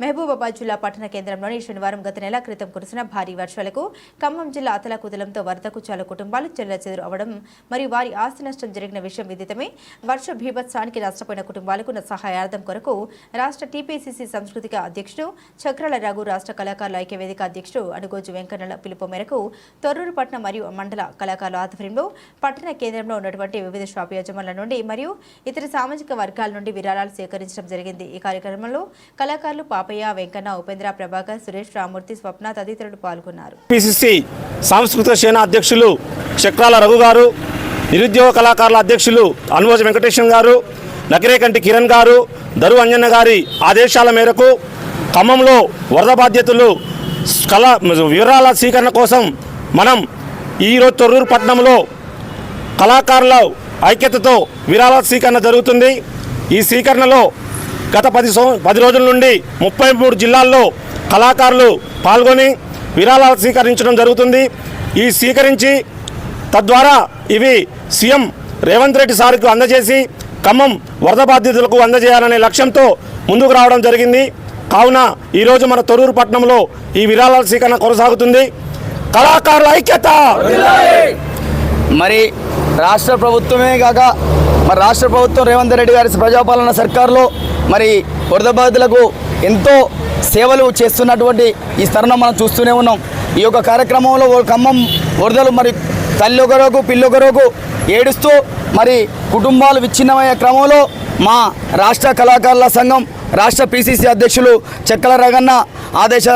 మహబూబాబాద్ జిల్లా పట్టణ కేంద్రంలోని శనివారం గత నెల క్రితం కురిసిన భారీ వర్షాలకు ఖమ్మం జిల్లా అతలకుతలంతో వరదకు చాలా కుటుంబాలు చెల్లచెదురు అవడం మరియు వారి ఆస్తి నష్టం జరిగిన విషయం విదితమే. వర్ష భీభత్సానికి నష్టపోయిన కుటుంబాలకు సహాయార్థం కొరకు రాష్ట్ర టీపీసీసీ సాంస్కృతిక అధ్యక్షుడు చక్రాల రఘు రాష్ట్ర కళాకారుల ఐక్యవేదిక అధ్యక్షుడు అడుగోజు వెంకన్నల పిలుపు మేరకు తొర్రూరు పట్టణ మరియు మండల కళాకారుల ఆధ్వర్యంలో పట్టణ కేంద్రంలో ఉన్నటువంటి వివిధ షాపు యజమానుల నుండి మరియు ఇతర సామాజిక వర్గాల నుండి విరాళాలు సేకరించడం జరిగింది. ఈ కార్యక్రమంలో కళాకారులు పాపయ్య వెంకన్న ఉపేంద్ర ప్రభాకర్ సురేష్ రామూర్తి స్వప్న తదితరులు పాల్గొన్నారు. పిసిసి సాంస్కృతిక సేన అధ్యక్షులు చక్రాల రఘు గారు నిరుద్యోగ కళాకారుల అధ్యక్షులు అనుమోజ వెంకటేశ్వర గారు నకిరేకంటి కిరణ్ గారు దరు అంజన్న గారి ఆదేశాల మేరకు ఖమ్మంలో వరద బాధ్యతలు కళ వివరాల స్వీకరణ కోసం మనం ఈరోజు తొర్రూరు పట్టణంలో కళాకారుల ఐక్యతతో విరాళ స్వీకరణ జరుగుతుంది. ఈ స్వీకరణలో గత పది సంవ పది రోజుల నుండి ముప్పై మూడు జిల్లాల్లో కళాకారులు పాల్గొని విరాళాలు స్వీకరించడం జరుగుతుంది. ఈ స్వీకరించి తద్వారా ఇవి సీఎం రేవంత్ రెడ్డి సార్కు అందజేసి ఖమ్మం వరద బాధితులకు అందజేయాలనే లక్ష్యంతో ముందుకు రావడం జరిగింది. కావున ఈరోజు మన తొరూరు పట్టణంలో ఈ విరాళాల స్వీకరణ కొనసాగుతుంది. కళాకారుల ఐక్యత! మరి రాష్ట్ర ప్రభుత్వమే కాక మరి రాష్ట్ర ప్రభుత్వం రేవంత్ రెడ్డి గారి ప్రజాపాలన సర్కార్లో మరి వరద బాధితులకు ఎంతో సేవలు చేస్తున్నటువంటి ఈ తరుణం మనం చూస్తూనే ఉన్నాం. ఈ యొక్క కార్యక్రమంలో ఖమ్మం వరదలు మరి తల్లి ఒకరోకు పిల్లి ఒకరోకు ఏడుస్తూ మరి కుటుంబాలు విచ్ఛిన్నమయ్యే క్రమంలో మా రాష్ట్ర కళాకారుల సంఘం రాష్ట్ర పిసిసి అధ్యక్షులు చెక్కల రగన్న ఆదేశ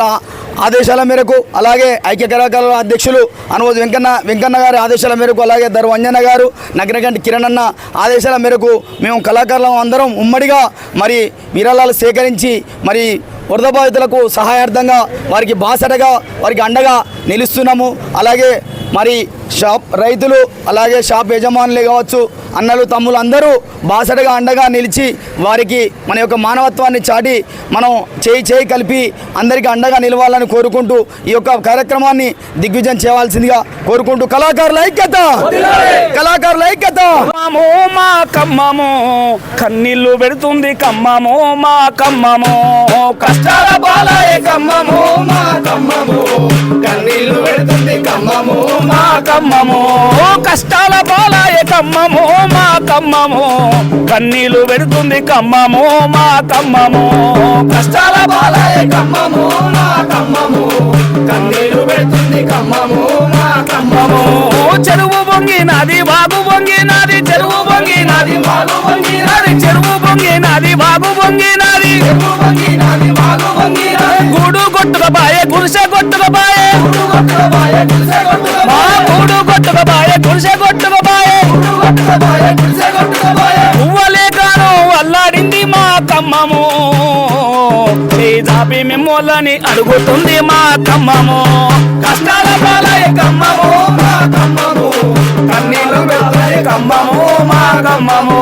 ఆదేశాల మేరకు అలాగే ఐక్య కళాకారుల అధ్యక్షులు అనువద్ వెంకన్న వెంకన్న గారి ఆదేశాల మేరకు అలాగే ధరు అంజన్న గారు నగరగంటి కిరణ్ అన్న ఆదేశాల మేరకు మేము కళాకారులం అందరం ఉమ్మడిగా మరి విరాళాలు సేకరించి మరి వరద బాధితులకు సహాయార్థంగా వారికి బాసటగా వారికి అండగా నిలుస్తున్నాము. అలాగే మరి షాప్ రైతులు అలాగే షాప్ యజమానులే కావచ్చు అన్నలు తమ్ములు అందరూ బాసటగా అండగా నిలిచి వారికి మన యొక్క మానవత్వాన్ని చాటి మనం చేయి చేయి కలిపి అందరికీ అండగా నిలవాలని కోరుకుంటూ ఈ యొక్క కార్యక్రమాన్ని దిగ్విజయం చేయవలసిందిగా కోరుకుంటూ కళాకారుల ఐక్యత! కళాకారుల ఐక్యత! మా కమ్మము కన్నీళ్ళు పెడుతుంది కమ్మము మా కమ్మము. కష్టాల బాలయ కమ్మము మా కమ్మము. నీళ్ళు పెడుతుంది కమ్మము మా కమ్మము. కష్టాల బాలయ కమ్మము మా కమ్మము. కన్నీళ్ళు పెడుతుంది కమ్మము మా కమ్మము. కష్టాల బాలయ కమ్మము మా కమ్మము. కన్నీళ్ళు పెడుతుంది కమ్మము మా కమ్మము. చెరువు పొంగినది బాగు పొంగినది చెరువు పొంగినది బాగు పొంగినది చెరువు పొంగినది బాగు పొంగినది. గూడు కొట్టుక బాయే గుడిసె కొట్టుక బాయే. మా గూడు కొట్టుక బాయే గుడిసె కొట్టుక బాయే. పువ్వలే కాను అల్లాడింది మా కమ్మము. జాపి మిమ్మల్ని అడుగుతుంది మా కమ్మము. కష్టాల పాలయ కమ్మము మా కమ్మము. కన్నీళ్ళు పెడతాయి కమ్మము మా కమ్మము.